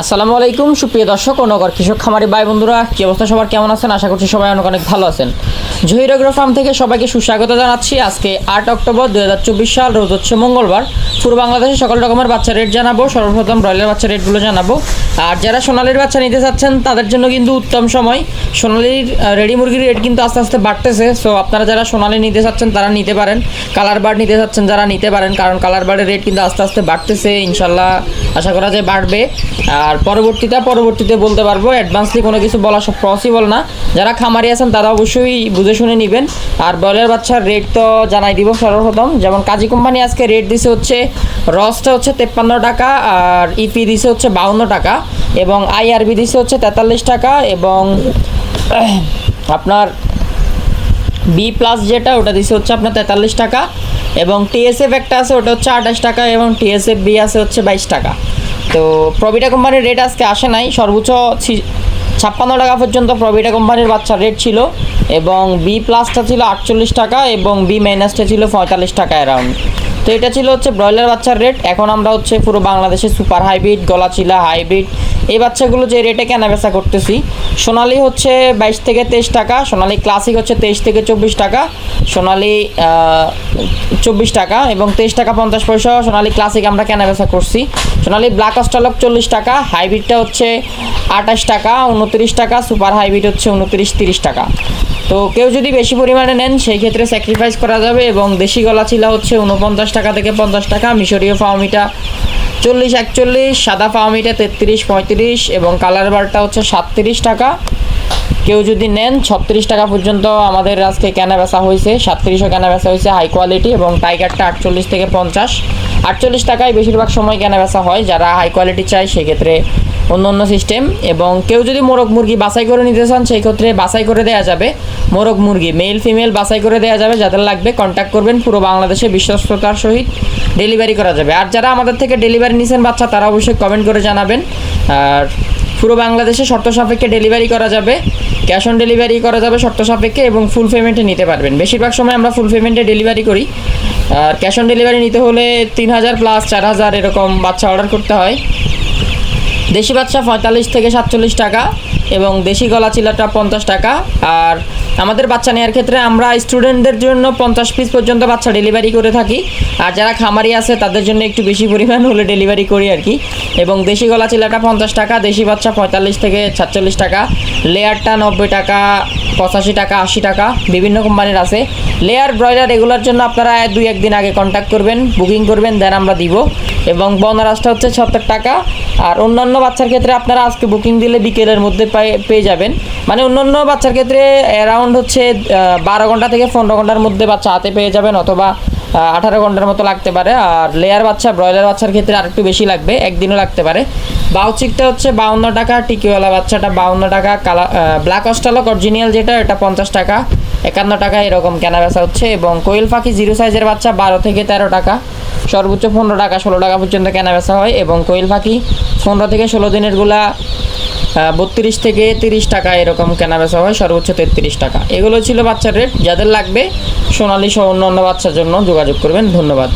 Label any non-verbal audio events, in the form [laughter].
আসসালামু আলাইকুম, সুপ্রিয় দর্শক ও নগর কৃষক খামারি ভাই বন্ধুরা, কি অবস্থা সবার? কেমন আছেন? আশা করছি সবাই অনেক অনেক ভালো আছেন। জহিরগ্র ফার্ম থেকে সবাইকে সুস্বাগত জানাচ্ছি। আজকে আট অক্টোবর দু হাজার চব্বিশ সাল, রোজ হচ্ছে মঙ্গলবার। পূর্ব বাংলাদেশে সকল রকমের বাচ্চা রেট জানাব, সর্বপ্রথম ব্রয়লার বাচ্চা রেটগুলো জানাব। আর যারা সোনালির বাচ্চা নিতে চাচ্ছেন, তাদের জন্য কিন্তু উত্তম সময়। সোনালির রেডি মুরগির রেট কিন্তু আস্তে আস্তে বাড়তেছে। সো আপনারা যারা সোনালি নিতে চাচ্ছেন, তারা নিতে পারেন। কালার বার্ড নিতে চাচ্ছেন, যারা নিতে পারেন, কারণ কালার বার্ডের রেট কিন্তু আস্তে আস্তে বাড়তেছে। ইনশাল্লাহ আশা করা যায় বাড়বে। আর পরবর্তীতে পরবর্তীতে বলতে পারব অ্যাডভান্সলি কোনো কিছু বলা সব পসিবল না। যারা খামারি আছেন, তারা অবশ্যই বুঝে শুনে নেবেন। আর ব্রয়লার বাচ্চার রেট তো জানাই দিব সর্বপ্রথম। যেমন কাজী কোম্পানি আজকে রেট দিছে হচ্ছে, রসটা হচ্ছে তেপ্পান্ন টাকা, আর ইপি দিছে হচ্ছে বাউন্ন টাকা। এবং আইআরবি দিছে হচ্ছে তেতাল্লিশ টাকা এবং, [clears throat] আপনার বি প্লাস যেটা ওটা দিছে হচ্ছে আপনার তেতাল্লিশ টাকা এবং টিএসএফ একটা আছে, ওটা হচ্ছে আঠাশ টাকা এবং টিএসএফ বি আছে হচ্ছে বাইশ টাকা। তো প্রবিটা কোম্পানির রেট আজকে আসে নাই, সর্বোচ্চ ছাপ্পান্ন টাকা পর্যন্ত প্রবিটা কোম্পানির বাচ্চার রেট ছিল এবং বি প্লাসটা ছিল আটচল্লিশ টাকা এবং বি মাইনাসটা ছিল পঁয়তাল্লিশ টাকা অ্যারাউন্ড তো এটা ছিল হচ্ছে ব্রয়লার বাচ্চার রেট এখন আমরা হচ্ছে পুরো বাংলাদেশে সুপার হাইব্রিড গলাচিলা হাইব্রিড এই বাচ্চাগুলো যে রেটে কেনা বেচা করতেছি, সোনালি হচ্ছে বাইশ থেকে তেইশ টাকা, সোনালি ক্লাসিক হচ্ছে তেইশ থেকে চব্বিশ টাকা, সোনালি চব্বিশ টাকা এবং তেইশ টাকা পঞ্চাশ পয়সা সোনালি ক্লাসিক আমরা কেনা বেচা করছি। সোনালি ব্ল্যাক অস্টালক চল্লিশ টাকা হাইব্রিডটা হচ্ছে আঠাশ টাকা, উনত্রিশ টাকা সুপার হাইব্রিড হচ্ছে উনত্রিশ, তিরিশ টাকা। তো কেউ যদি বেশি পরিমাণে নেন, সেই ক্ষেত্রে স্যাক্রিফাইস করা যাবে এবং দেশি গলা চিলা হচ্ছে উনপঞ্চাশ টাকা থেকে পঞ্চাশ টাকা, মিশরীয় ফাওমিটা চল্লিশ একচল্লিশ, সাদা ফাওমিটা তেত্রিশ পঁয়ত্রিশ এবং কালার বারটা হচ্ছে সাতত্রিশ টাকা। কেউ যদি নেন, ছত্রিশ টাকা পর্যন্ত আমাদের আজকে কেনা বেচা হয়েছে, সাতত্রিশও কেনা বেচা হয়েছে হাই কোয়ালিটি এবং টাইগারটা আটচল্লিশ থেকে পঞ্চাশ। আটচল্লিশ টাকায় বেশিরভাগ সময় কেনা বেচা হয়, যারা হাই কোয়ালিটি চায়, সেক্ষেত্রে অন্য অন্য সিস্টেম এবং কেউ যদি মোরগ মুরগি বাছাই করে নিতে চান, সেই ক্ষেত্রে বাছাই করে দেওয়া যাবে মোরগ মুরগি। মেল ফিমেল বাছাই করে দেওয়া যাবে, যাদের লাগবে কন্ট্যাক্ট করবেন, পুরো বাংলাদেশে বিশ্বস্ততার সহিত ডেলিভারি করা যাবে। আর যারা আমাদের থেকে ডেলিভারি নিছেন বাচ্চা, তারা অবশ্যই কমেন্ট করে জানাবেন। আর পুরো বাংলাদেশে শর্ত সাপেক্ষে ডেলিভারি করা যাবে ক্যাশ অন ডেলিভারি করা যাবে শর্ত সাপেক্ষে এবং ফুল পেমেন্টে নিতে পারবেন। বেশিরভাগ সময় আমরা ফুল পেমেন্টে ডেলিভারি করি। আর ক্যাশ অন ডেলিভারি নিতে হলে তিন হাজার প্লাস চার হাজার এরকম বাচ্চা অর্ডার করতে হয়। দেশি বাচ্চা পঁয়তাল্লিশ থেকে সাতচল্লিশ টাকা এবং দেশি গলা চিলাটা পঞ্চাশ টাকা। আর আমাদের বাচ্চা নেওয়ার ক্ষেত্রে আমরা স্টুডেন্টদের জন্য পঞ্চাশ পিস পর্যন্ত বাচ্চা ডেলিভারি করে থাকি। আর যারা খামারি আছে, তাদের জন্য একটু বেশি পরিমাণ হলে ডেলিভারি করি আর কি। এবং দেশি গলা চিলাটা পঞ্চাশ টাকা, দেশি বাচ্চা পঁয়তাল্লিশ থেকে সাতচল্লিশ টাকা, লেয়ারটা নব্বই টাকা পঁচাশি টাকা, আশি টাকা বিভিন্ন কোম্পানির আছে। লেয়ার ব্রয়লার এগুলোর জন্য আপনারা দুই, একদিন আগে কন্ট্যাক্ট করবেন বুকিং করবেন দেন আমরা দিব। এবং বনারাসটা হচ্ছে সত্তর টাকা। আর অন্যান্য বাচ্চার ক্ষেত্রে আপনারা আজকে বুকিং দিলে বিকেলের মধ্যে পেয়ে যাবেন। মানে অন্যান্য বাচ্চার ক্ষেত্রে অ্যারাউন্ড হচ্ছে বারো ঘণ্টা থেকে পনেরো ঘণ্টার মধ্যে বাচ্চা হাতে পেয়ে যাবেন অথবা আঠারো ঘণ্টার মতো লাগতে পারে। আর লেয়ার বাচ্চা ব্রয়লার বাচ্চার ক্ষেত্রে আরেকটু বেশি লাগবে, একদিনও লাগতে পারে। বাউচিকটা হচ্ছে বাউন্ন টাকা, টিকিওয়ালা বাচ্চাটা বাউন্ন টাকা, কালা ব্ল্যাক অস্টালক অরিজিনাল যেটা, এটা পঞ্চাশ টাকা, একান্ন টাকা এরকম কেনা বেচা হচ্ছে। এবং কোয়েল পাখি জিরো সাইজের বাচ্চা বারো থেকে তেরো টাকা, সর্বোচ্চ পনেরো টাকা, ষোলো টাকা পর্যন্ত কেনা বেচা হয়। এবং কোয়েল পাখি পনেরো থেকে ষোলো দিনেরগুলা বত্রিশ থেকে তিরিশ টাকা এরকম কেনা বেচা হয়, সর্বোচ্চ তেত্রিশ টাকা। এগুলো ছিল বাচ্চার রেট যাদের লাগবে সোনালি সহ অন্য অন্য বাচ্চার জন্য যোগাযোগ করবেন। ধন্যবাদ।